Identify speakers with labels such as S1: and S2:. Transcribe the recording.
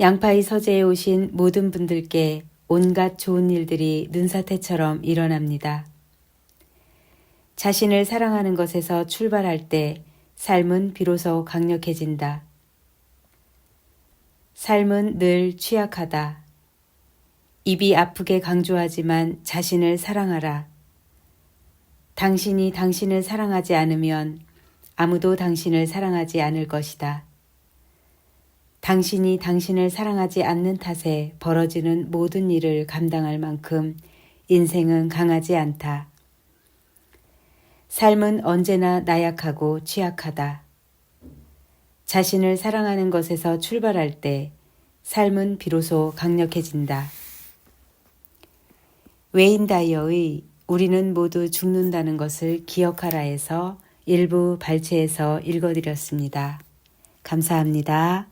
S1: 양파이 서재에 오신 모든 분들께 온갖 좋은 일들이 눈사태처럼 일어납니다. 자신을 사랑하는 것에서 출발할 때 삶은 비로소 강력해진다. 삶은 늘 취약하다. 입이 아프게 강조하지만 자신을 사랑하라. 당신이 당신을 사랑하지 않으면 아무도 당신을 사랑하지 않을 것이다. 당신이 당신을 사랑하지 않는 탓에 벌어지는 모든 일을 감당할 만큼 인생은 강하지 않다. 삶은 언제나 나약하고 취약하다. 자신을 사랑하는 것에서 출발할 때 삶은 비로소 강력해진다. 웨인 다이어의 우리는 모두 죽는다는 것을 기억하라에서 일부 발췌해서 읽어드렸습니다. 감사합니다.